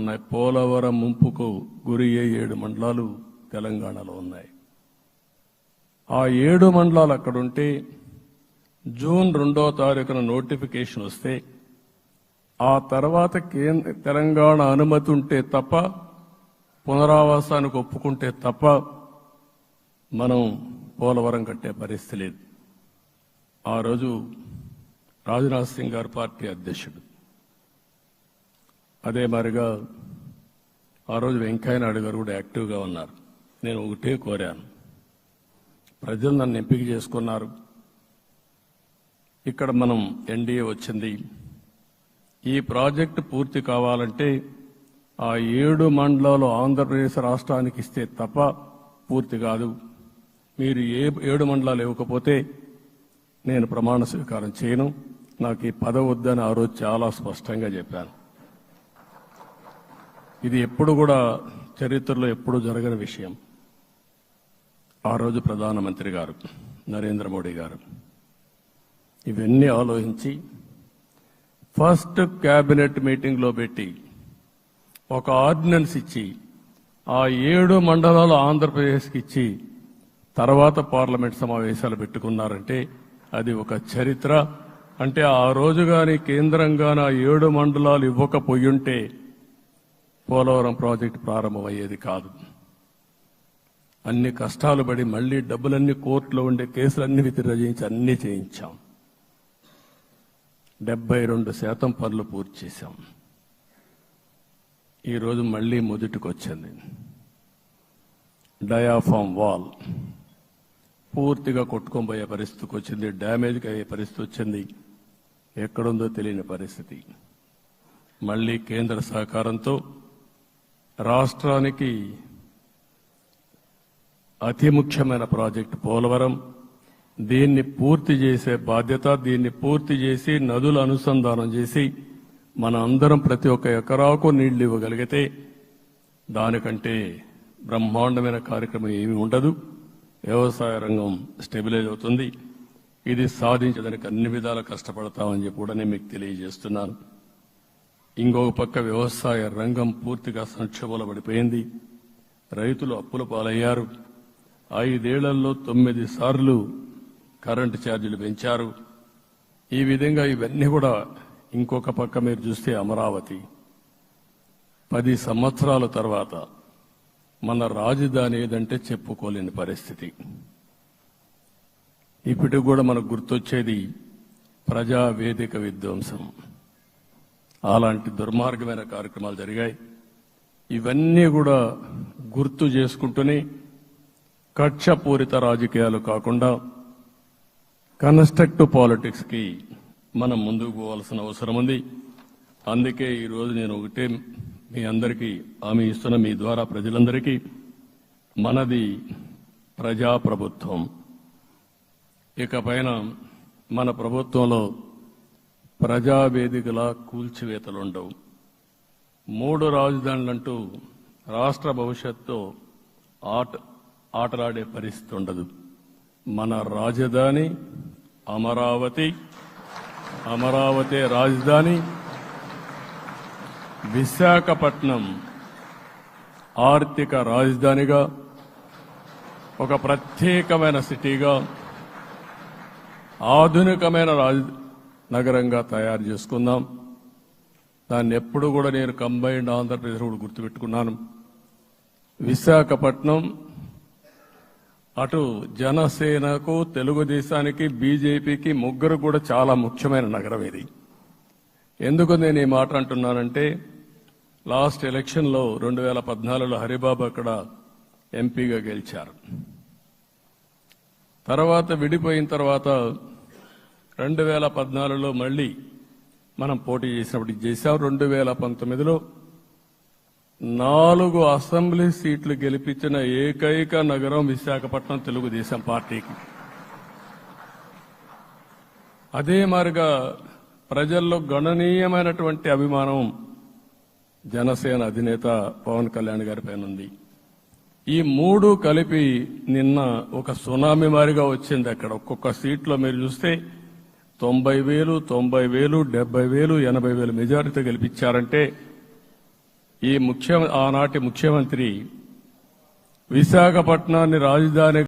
ఉన్నాయి. పోలవరం ముంపుకు గురి ఏడు మండలాలు తెలంగాణలో ఉన్నాయి. ఆ ఏడు మండలాలు అక్కడుంటే జూన్ రెండో తారీఖున నోటిఫికేషన్ వస్తే ఆ తర్వాత కేంద్ర తెలంగాణ అనుమతి ఉంటే తప్ప పునరావాసానికి ఒప్పుకుంటే తప్ప మనం పోలవరం కట్టే పరిస్థితి లేదు. ఆ రోజు రాజ్నాథ్ సింగ్ గారు పార్టీ అధ్యక్షుడు. అదే మరిగా ఆ రోజు వెంకయ్య నాయుడు గారు కూడా యాక్టివ్గా ఉన్నారు. నేను ఒకటే కోరాను. ప్రజలు నన్ను ఎంపిక చేసుకున్నారు. ఇక్కడ మనం ఎన్డీఏ వచ్చింది. ఈ ప్రాజెక్టు పూర్తి కావాలంటే ఆ ఏడు మండలాలు ఆంధ్రప్రదేశ్ రాష్ట్రానికి ఇస్తే తప్ప పూర్తి కాదు. మీరు ఏ ఏడు మండలాలు ఇవ్వకపోతే నేను ప్రమాణ స్వీకారం చేయను. నాకు ఈ పదవి వద్దని ఆ రోజు చాలా స్పష్టంగా చెప్పాను. ఇది ఎప్పుడు కూడా చరిత్రలో ఎప్పుడు జరగని విషయం. ఆ రోజు ప్రధానమంత్రి గారు నరేంద్ర మోడీ గారు ఇవన్నీ ఆలోచించి ఫస్ట్ క్యాబినెట్ మీటింగ్లో పెట్టి ఒక ఆర్డినెన్స్ ఇచ్చి ఆ ఏడు మండలాలు ఆంధ్రప్రదేశ్కి ఇచ్చి తర్వాత పార్లమెంట్ సమావేశాలు పెట్టుకున్నారంటే అది ఒక చరిత్ర. అంటే ఆ రోజు కానీ కేంద్రంగాన ఆ ఏడు మండలాలు ఇవ్వకపోయుంటే పోలవరం ప్రాజెక్టు ప్రారంభమయ్యేది కాదు. అన్ని కష్టాలు పడి మళ్ళీ డబ్బులన్నీ కోర్టులో ఉండే కేసులన్నీ విత్డ్రా చేయించి అన్ని చేయించాం. డెబ్బై రెండు శాతం పనులు పూర్తి చేశాం. ఈరోజు మళ్ళీ మొదటికి వచ్చింది డయాఫామ్ వాల్. పూర్తిగా కొట్టుకోబోయే పరిస్థితికి వచ్చింది. డ్యామేజ్కి అయ్యే పరిస్థితి వచ్చింది. ఎక్కడుందో తెలియని పరిస్థితి. మళ్ళీ కేంద్ర సహకారంతో రాష్ట్రానికి అతి ముఖ్యమైన ప్రాజెక్టు పోలవరం. దీన్ని పూర్తి చేసే బాధ్యత దీన్ని పూర్తి చేసి నదుల అనుసంధానం చేసి మన అందరం ప్రతి ఒక్క ఎకరాకు నీళ్ళు ఇవ్వగలిగితే దానికంటే బ్రహ్మాండమైన కార్యక్రమం ఏమీ ఉండదు. వ్యవసాయ రంగం స్టెబిలైజ్ అవుతుంది. ఇది సాధించడానికి అన్ని విధాలు కష్టపడతామని చెప్పి కూడా నేను మీకు తెలియజేస్తున్నాను. ఇంకొక పక్క వ్యవసాయ రంగం పూర్తిగా సంక్షోభంలో పడిపోయింది రైతులు అప్పుల పాలయ్యారు. ఐదేళ్ళలో తొమ్మిది సార్లు కరెంటు ఛార్జీలు పెంచారు. ఈ విధంగా ఇవన్నీ కూడా ఇంకొక పక్క మీరు చూస్తే అమరావతి. పది సంవత్సరాల తర్వాత మన రాజధాని ఏదంటే చెప్పుకోలేని పరిస్థితి. ఇప్పటికి కూడా మనకు గుర్తొచ్చేది ప్రజా వేదిక విధ్వంసం. అలాంటి దుర్మార్గమైన కార్యక్రమాలు జరిగాయి. ఇవన్నీ కూడా గుర్తు చేసుకుంటూనే కక్షపూరిత రాజకీయాలు కాకుండా కన్స్ట్రక్టివ్ పాలిటిక్స్కి మనం ముందుకు పోవాల్సిన అవసరం ఉంది. అందుకే ఈరోజు నేను ఒకటే మీ అందరికీ హామీ ఇస్తున్న మీ ద్వారా ప్రజలందరికీ మనది ప్రజాప్రభుత్వం. ఇకపైన మన ప్రభుత్వంలో ప్రజావేదికలా కూల్చివేతలుండవు. మూడు రాజధానులంటూ రాష్ట్ర భవిష్యత్తు ఆట ఆటలాడే పరిస్థితి ఉండదు మన రాజధాని అమరావతి అమరావతి రాజధాని విశాఖపట్నం ఆర్థిక రాజధానిగా ఒక ప్రత్యేకమైన సిటీగా ఆధునికమైన రాజ నగరంగా తయారు చేసుకుందాం. దాన్ని ఎప్పుడు కూడా నేను కంబైన్డ్ ఆంధ్రప్రదేశ్ కూడా గుర్తుపెట్టుకున్నాను. విశాఖపట్నం అటు జనసేనకు తెలుగుదేశానికి బీజేపీకి ముగ్గురు కూడా చాలా ముఖ్యమైన నగరం ఇది. ఎందుకు నేను ఈ మాట అంటున్నానంటే లాస్ట్ ఎలక్షన్లో రెండు వేల పద్నాలుగులో హరిబాబు అక్కడ ఎంపీగా గెలిచారు. తర్వాత విడిపోయిన తర్వాత రెండు వేల పద్నాలుగులో మళ్ళీ మనం పోటీ చేసినప్పుడు చేశాం. రెండు వేల పంతొమ్మిదిలో నాలుగు అసెంబ్లీ సీట్లు గెలిపించిన ఏకైక నగరం విశాఖపట్నం తెలుగుదేశం పార్టీకి. అదే మారిగా ప్రజల్లో గణనీయమైనటువంటి అభిమానం జనసేన అధినేత పవన్ కళ్యాణ్ గారి పైన ఉంది. ఈ మూడు కలిపి నిన్న ఒక సునామీ మారిగా వచ్చింది అక్కడ. ఒక్కొక్క సీట్లో మీరు చూస్తే తొంభై వేలు తొంభై వేలు డెబ్బై వేలు ఎనభై వేలు మెజారిటీ గెలిపించారంటే ఈ ముఖ్య ఆనాటి ముఖ్యమంత్రి విశాఖపట్నాన్ని రాజధాని